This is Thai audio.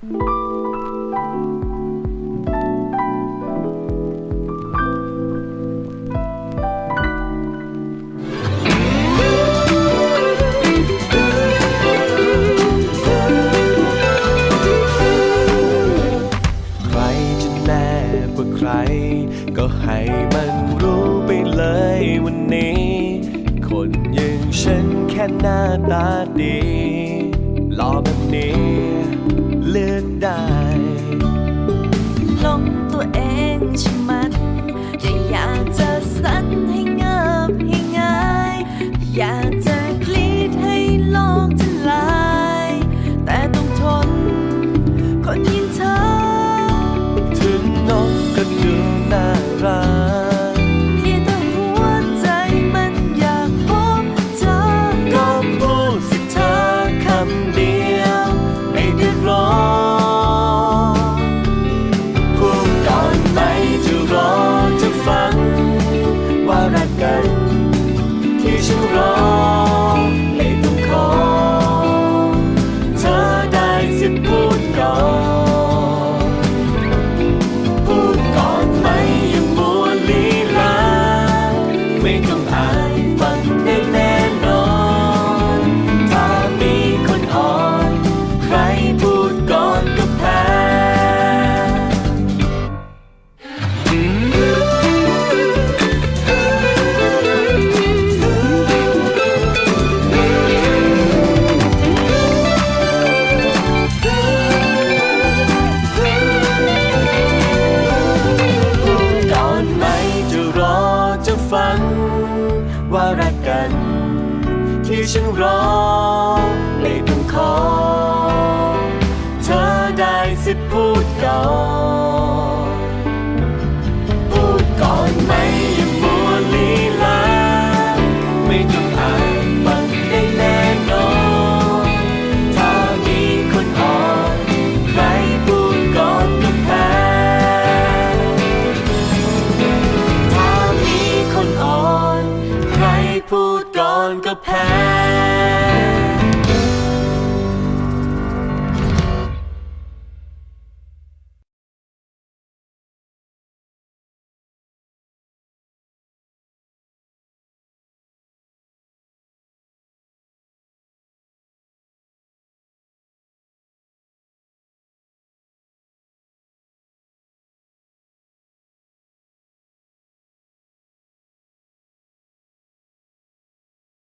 ใครจะแน่กว่าใคร ก็ให้มันรู้ไปเลยวันนี้ คนอย่างฉันแค่หน้าตาดีหล่อแบบนี้ ตัวเองใช่มันแต่อยากจะสั้นให้เงับให้ง่าย อยากจะกรีดให้โลกทลาย แต่ต้องทน คนยิ่งเธอ ถึงนกก็ดูน่ารัก ไม่ต้ ที่ฉันรอ ไม่ต้องขอ เธอได้สิทธิ์พูดก่อน Uncle Pat.